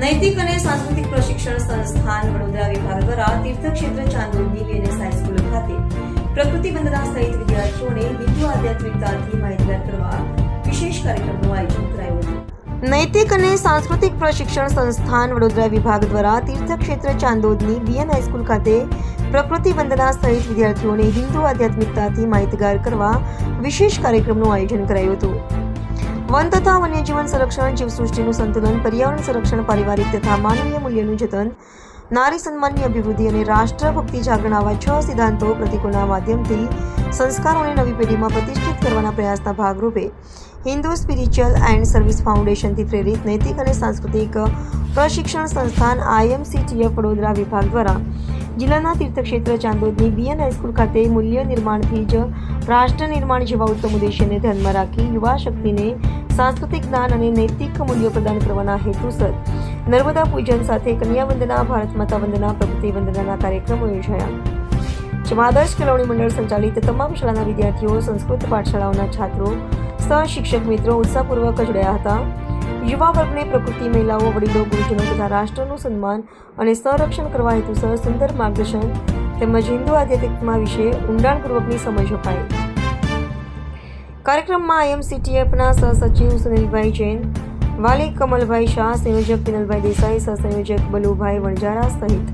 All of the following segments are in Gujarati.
નૈતિક અને સાંસ્કૃતિક પ્રશિક્ષણ સંસ્થાન વડોદરા વિભાગ દ્વારા તીર્થક્ષેત્ર ચાંદોદની બીએનએસ હાઈસ્કૂલ ખાતે પ્રકૃતિ વંદના સહિત વિદ્યાર્થીઓને હિન્દુ આધ્યાત્મિકતાથી માહિતગાર કરવા વિશેષ કાર્યક્રમનું આયોજન કરાયું હતું. નૈતિક અને સાંસ્કૃતિક પ્રશિક્ષણ સંસ્થાન વડોદરા વિભાગ દ્વારા તીર્થક્ષેત્ર ચાંદોદની બીએન હાઈસ્કૂલ ખાતે પ્રકૃતિ વંદના સહિત વિદ્યાર્થીઓને હિન્દુ આધ્યાત્મિકતાથી માહિતગાર કરવા વિશેષ કાર્યક્રમનું આયોજન કરાયું હતું. વન તથા વન્યજીવન સંરક્ષણ, જીવસૃષ્ટિનું સંતુલન, પર્યાવરણ સંરક્ષણ, પારિવારિક તથા માનવીય મૂલ્યનું જતન, નારી સન્માનની અભિવૃદ્ધિ અને રાષ્ટ્રભક્તિ જાગરણાવા છ સિદ્ધાંતો પ્રતિકોના માધ્યમથી સંસ્કારોને નવી પેઢીમાં પ્રતિષ્ઠિત કરવાના પ્રયાસના ભાગરૂપે હિન્દુ સ્પિરિચ્યુઅલ એન્ડ સર્વિસ ફાઉન્ડેશનથી પ્રેરિત નૈતિક અને સાંસ્કૃતિક પ્રશિક્ષણ સંસ્થાન આઈએમસીટીએફ વડોદરા વિભાગ દ્વારા જિલ્લાના તીર્થક્ષેત્ર ચાંદોદની બીએન હાઈસ્કૂલ ખાતે મૂલ્ય નિર્માણથી જ રાષ્ટ્ર નિર્માણ જેવા ઉત્તમ ઉદ્દેશ્યને ધ્યાનમાં રાખી યુવા શક્તિને સાંસ્કૃતિક જ્ઞાન અને નૈતિક મૂલ્યો પ્રદાન કરવાના હેતુસર નર્મદા પૂજન સાથે કન્યા વંદના ભારત માતા વંદના, પ્રગતિ વંદનાના કાર્યક્રમો યોજાયા. જેમાં આદર્શ કેળવણી મંડળ સંચાલિત તમામ શાળાના વિદ્યાર્થીઓ, સંસ્કૃત પાઠશાળાઓના છાત્રો સહશિક્ષક મિત્રો ઉત્સાહપૂર્વક જોડાયા હતા. યુવા વર્ગને પ્રકૃતિ, મહિલાઓ, વડીલો, ગુરુજનો તથા રાષ્ટ્રનું સન્માન અને સંરક્ષણ કરવા હેતુસર સુંદર માર્ગદર્શન તેમજ હિન્દુ આધ્યાત્મિકતા વિશે ઊંડાણપૂર્વકની સમજ અપાઈ. કાર્યક્રમમાં આઈએમસીટીએફના સહસચિવ સુનિલભાઈ જૈન, વાલી કમલભાઈ શાહ, સંયોજક પિનલભાઈ દેસાઈ, સહસંયોજક બલુભાઈ વણજારા સહિત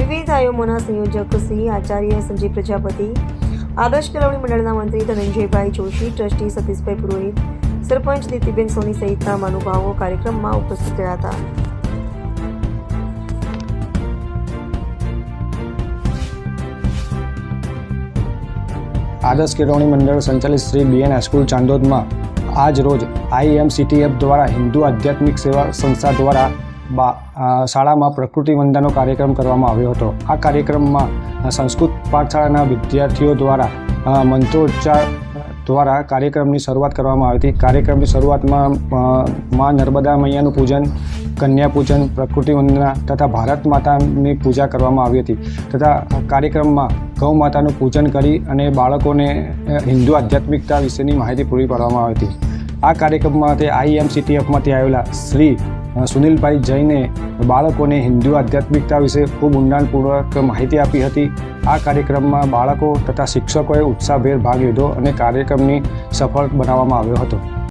વિવિધ આયોમોના સંયોજક શ્રી આચાર્ય સંજય પ્રજાપતિ, આદર્શ કેળવણી મંડળના મંત્રી ધનંજયભાઈ જોશી, ટ્રસ્ટી સતીશભાઈ પુરોહિત, સરપંચ દીતિબેન સોની સહિતના મહાનુભાવો કાર્યક્રમમાં ઉપસ્થિત રહ્યા હતા. આદર્શ કેળવણી મંડળ સંચાલિત શ્રી બીએન હાઈસ્કૂલ ચાંદોદમાં આજ રોજ આઈએમસીટીએફ દ્વારા હિન્દુ આધ્યાત્મિક સેવા સંસ્થા દ્વારા બા શાળામાં પ્રકૃતિ વંદાનો કાર્યક્રમ કરવામાં આવ્યો હતો. આ કાર્યક્રમમાં સંસ્કૃત પાઠશાળાના વિદ્યાર્થીઓ દ્વારા મંત્રોચ્ચાર દ્વારા કાર્યક્રમની શરૂઆત કરવામાં આવી હતી. કાર્યક્રમની શરૂઆતમાં મા નર્મદા મૈયાનું પૂજન કન્યા પૂજન પ્રકૃતિ વંદના તથા ભારત માતાની પૂજા કરવામાં આવી હતી તથા કાર્યક્રમમાં ગૌ માતાનું પૂજન કરી અને બાળકોને હિન્દુ આધ્યાત્મિકતા વિશેની માહિતી પૂરી પાડવામાં આવી હતી. આ કાર્યક્રમમાં તે આઈએમસીટીએફમાંથી આવેલા શ્રી સુનિલભાઈ જૈને બાળકોને હિન્દુ આધ્યાત્મિકતા વિશે ખૂબ ઊંડાણપૂર્વક માહિતી આપી હતી. આ કાર્યક્રમમાં બાળકો તથા શિક્ષકોએ ઉત્સાહભેર ભાગ લીધો અને કાર્યક્રમની સફળ બનાવવામાં આવ્યો હતો.